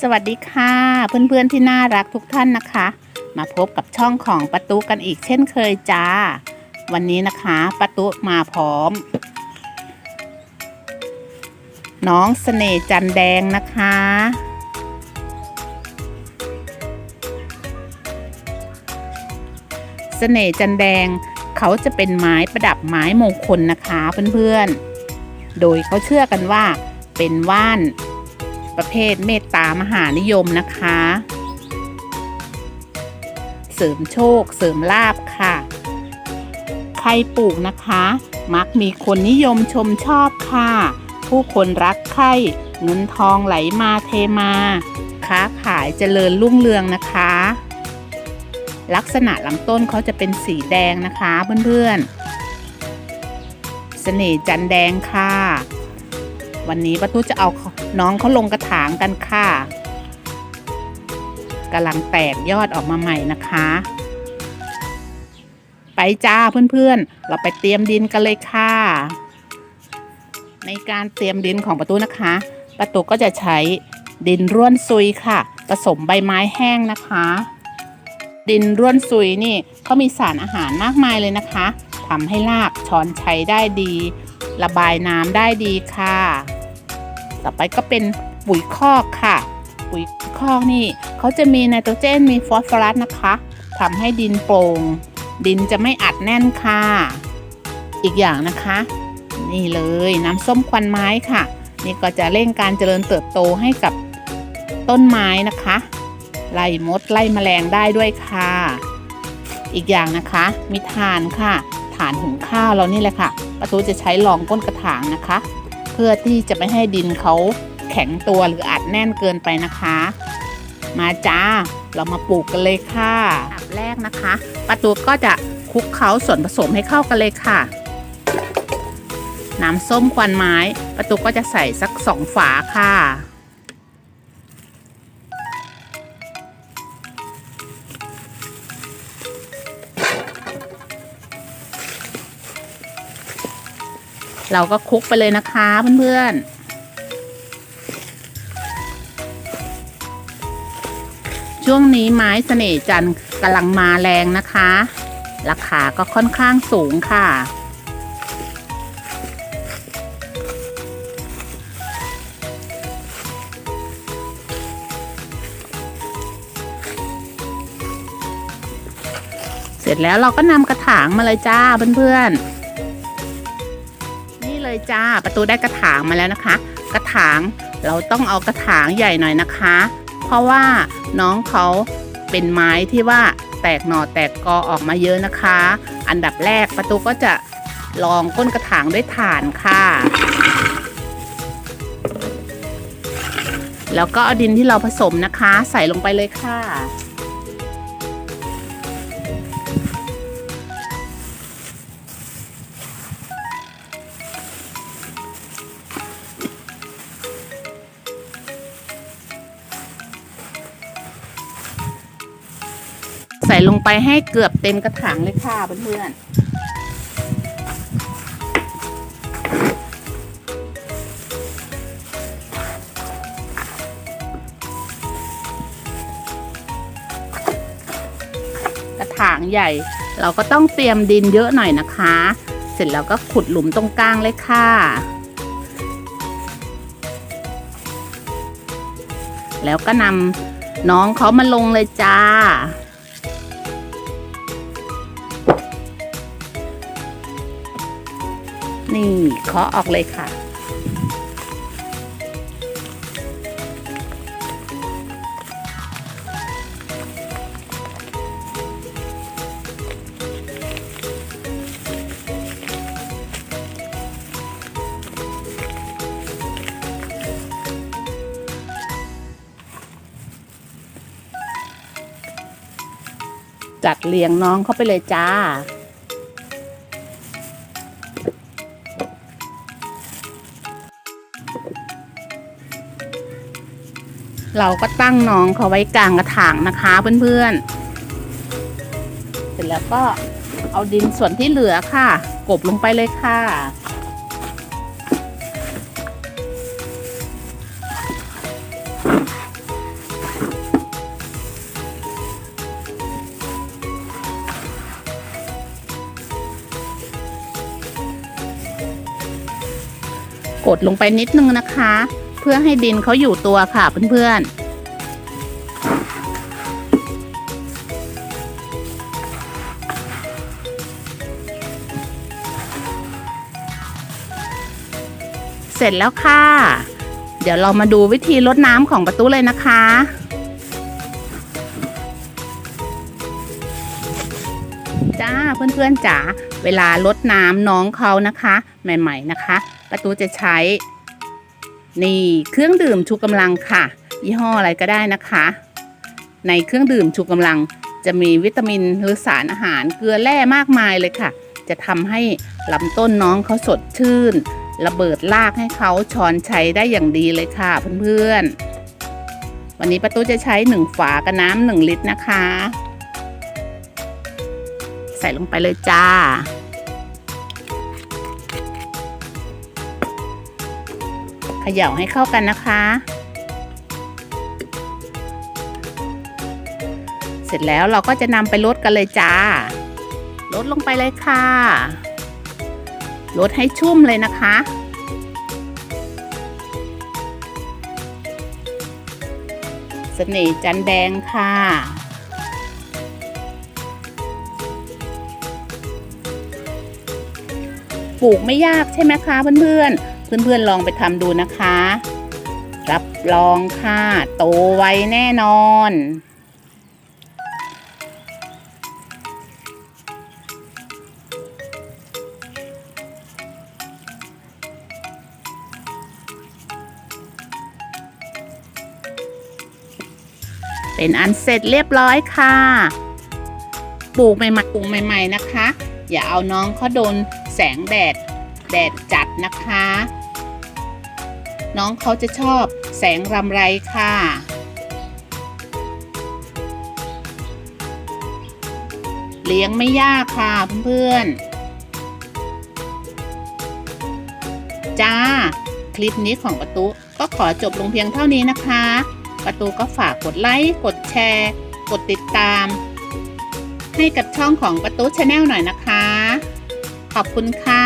สวัสดีค่ะ เพื่อนๆที่น่ารักทุกท่านนะคะ มาพบกับช่องของประตูกันอีกเช่นเคยจ้า วันนี้นะคะประตูมาพร้อม น้องเสน่จันแดงนะคะ เสน่จันแดงเขาจะเป็นไม้ประดับไม้มงคลนะคะเพื่อนๆ โดยเขาเชื่อกันว่าเป็นว่าน ประเภทเมตตามหานิยมนะคะ เสริมโชคเสริมลาบค่ะ ใครปลูกนะคะ มักมีคนนิยมชมชอบค่ะ ผู้คนรักใคร่เงินทองไหลมาเทมา ค้าขายเจริญรุ่งเรืองนะคะ ลักษณะลำต้นเขาจะเป็นสีแดงนะคะเพื่อนๆเสน่ห์จันแดงค่ะ วันนี้ป้าตู้จะเอาน้องเขาลงกระถางกันค่ะกำลังแตกยอดออกมาใหม่นะคะ ไปจ้าเพื่อนๆ เราไปเตรียมดินกันเลยค่ะ ในการเตรียมดินของประตูนะคะประตูก็จะใช้ดินร่วนซุยค่ะ ผสมใบไม้แห้งนะคะ ดินร่วนซุยนี่เขามีสารอาหารมากมายเลยนะคะทำให้รากช้อนใช้ได้ดี ระบายน้ำได้ดีค่ะ ต่อไปก็เป็นปุ๋ยคอกค่ะ ปุ๋ยคอกนี่เขาจะมีไนโตรเจนมีฟอสฟอรัสนะคะทำให้ดินโปร่งดินจะไม่อัดแน่นค่ะ อีกอย่างนะคะ นี่เลยน้ำส้มควันไม้ค่ะ นี่ก็จะเร่งการเจริญเติบโตให้กับต้นไม้นะคะ ไล่มดไล่แมลงได้ด้วยค่ะ อีกอย่างนะคะ มีถ่านค่ะถ่านหุงข้าวเรานี่แหละค่ะประตูจะใช้รองก้นกระถางนะคะ พื่อที่จะไม่ให้ดินเขาแข็งตัวหรืออัดแน่นเกินไปนะคะ มาจ้า เรามาปลูกกันเลยค่ะอันแรกนะคะประตูก็จะคลุกเคล้าส่วนผสมให้เข้ากันเลยค่ะ น้ำส้มควันไม้ประตูก็จะใส่สักสองฝาค่ะ เราก็คลุกไปเลยนะคะเพื่อนๆ ช่วงนี้ไม้เสน่ห์จันทร์กำลังมาแรงนะคะ ราคาก็ค่อนข้างสูงค่ะเสร็จแล้วเราก็นำกระถางมาเลยจ้าเพื่อนๆ จ้า ประตูได้กระถางมาแล้วนะคะ กระถางเราต้องเอากระถางใหญ่หน่อยนะคะ เพราะว่าน้องเขาเป็นไม้ที่ว่าแตกหน่อแตกกอออกมาเยอะนะคะ อันดับแรกประตูก็จะลองก้นกระถางด้วยถ่านค่ะ แล้วก็เอาดินที่เราผสมนะคะ ใส่ลงไปเลยค่ะ ลงไปให้เกือบเต็มกระถางเลยค่ะเพื่อนกระถางใหญ่ เราก็ต้องเตรียมดินเยอะหน่อยนะคะ เสร็จแล้วก็ขุดหลุมตรงกลางเลยค่ะแล้วก็นำน้องเขามาลงเลยจ้า นี่เคาะออกเลยค่ะ จัดเรียงน้องเข้าไปเลยจ้า เราก็ตั้งน้องเขาไว้กลางกระถางนะคะเพื่อนๆ เสร็จแล้วก็เอาดินส่วนที่เหลือค่ะ กบลงไปเลยค่ะ กดลงไปนิดนึงนะคะ พื่อให้ดินเขาอยู่ตัวค่ะเพื่อนๆเสร็จแล้วค่ะ เดี๋ยวเรามาดูวิธีรดน้ำของประตูเลยนะคะ จ้าเพื่อนๆจ๋าเวลาลดน้ำน้องเขานะคะ ใหม่ ๆนะคะ ประตูจะใช้ นี่เครื่องดื่มชูกำลังค่ะ ยี่ห้ออะไรก็ได้นะคะ ในเครื่องดื่มชูกำลัง จะมีวิตามินหรือสารอาหารเกลือแร่มากมายเลยค่ะ จะทำให้ลำต้นน้องเขาสดชื่น ระเบิดลากให้เขาช้อนใช้ได้อย่างดีเลยค่ะเพื่อนๆ วันนี้ประตูจะใช้หนึ่งฝากับน้ำหนึ่งลิตรนะคะ ใส่ลงไปเลยจ้า ขย่าให้เข้ากันนะคะ เสร็จแล้วเราก็จะนำไปลดกันเลยจ้าลดลงไปเลยค่ะลดให้ชุ่มเลยนะคะ เสน่ห์จันแดงค่ะปลูกไม่ยากใช่ไหมคะเพื่อนๆ เพื่อนๆลองไปทำดูนะคะ รับรองค่ะโตไวแน่นอนเป็นอันเสร็จเรียบร้อยค่ะ ปลูกใหม่ๆปลูกใหม่ ๆนะคะ อย่าเอาน้องเขาโดนแสงแดด แดดจัดนะคะ น้องเขาจะชอบแสงรำไรค่ะ เลี้ยงไม่ยากค่ะเพื่อนๆ จ้า คลิปนี้ของประตูก็ขอจบลงเพียงเท่านี้นะคะ ประตูก็ฝากกดไลค์ กดแชร์ กดติดตาม ให้กับช่องของประตูชาแนลหน่อยนะคะ ขอบคุณค่ะ